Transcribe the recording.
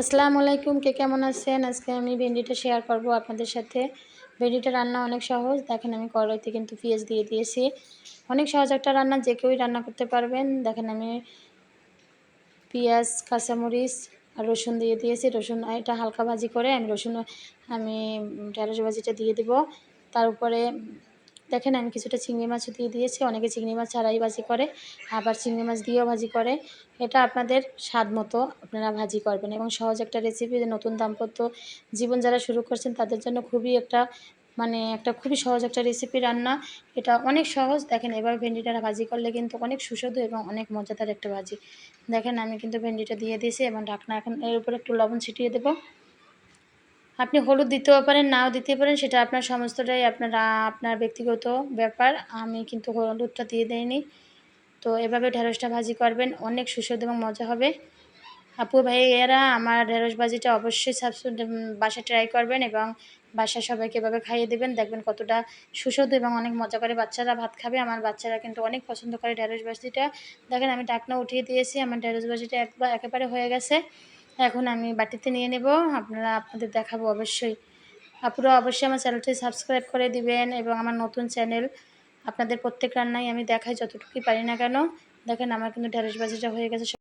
আসসালামু আলাইকুম, কে কেমন আছেন? আজকে আমি ভেন্ডিটা শেয়ার করব আপনাদের সাথে। ভেন্ডিটা রান্না অনেক সহজ। দেখেন আমি কড়াইতে কিন্তু পেঁয়াজ দিয়ে দিয়েছি। অনেক সহজ একটা রান্না, যে কেউই রান্না করতে পারবেন। দেখেন আমি পেঁয়াজ, কাঁচামরিচ আর রসুন দিয়ে দিয়েছি। রসুন, এটা হালকা ভাজি করে আমি রসুন, আমি ঢেঁড়স ভাজিটা দিয়ে দেব। তার উপরে দেখেন আমি কিছুটা চিংড়ি মাছও দিয়ে দিয়েছি, অনেকে চিংড়ি মাছ ছাড়াই ভাজি করে, আবার চিংড়ি মাছ দিয়েও ভাজি করে। এটা আপনাদের স্বাদ মতো আপনারা ভাজি করবেন এবং সহজ একটা রেসিপি নতুন দাম্পত্য জীবন যারা শুরু করছেন তাদের জন্য খুবই একটা মানে একটা খুবই সহজ একটা রেসিপি রান্না। এটা অনেক সহজ, দেখেন এবার ভেন্ডিটা ভাজি করলে কিন্তু অনেক সুস্বাদু এবং অনেক মজাদার একটা ভাজি। দেখেন আমি কিন্তু ভেন্ডিটা দিয়ে দিয়েছি, এবং ঢাকনা এখন এর উপরে একটু লবণ ছিটিয়ে দেবো। আপনি হলুদ দিতেও পারেন, নাও দিতে পারেন, সেটা আপনার সমস্তটাই আপনার আপনার ব্যক্তিগত ব্যাপার। আমি কিন্তু হলুদটা দিয়ে দেয়নি তো এভাবে ঢেঁড়সটা ভাজি করবেন, অনেক সুস্বাদু এবং মজা হবে। আপু, ভাইয়েরা, আমার ঢেঁড়স ভাজিটা অবশ্যই বাসা ট্রাই করবেন এবং বাসা সবাইকে এভাবে খাইয়ে দেবেন। দেখবেন কতটা সুস্বাদু এবং অনেক মজা করে বাচ্চারা ভাত খাবে। আমার বাচ্চারা কিন্তু অনেক পছন্দ করে ঢেঁড়স ভাজিটা। দেখেন, আমি ডাকনা উঠিয়ে দিয়েছি, আমার ঢেঁড়স ভাজিটা একবার, একেবারে হয়ে গেছে। এখন আমি বাটিতে নিয়ে নেব। আপনারা আপনাদের দেখাবো অবশ্যই। আপুরা অবশ্যই আমার চ্যানেলটি সাবস্ক্রাইব করে দিবেন এবং আমার নতুন চ্যানেল আপনাদের প্রত্যেক রান্নাই আমি দেখাই যতটুকুই পারি না কেন। দেখেন আমার কিন্তু ঢেঁড়স বাজিটা হয়ে গেছে।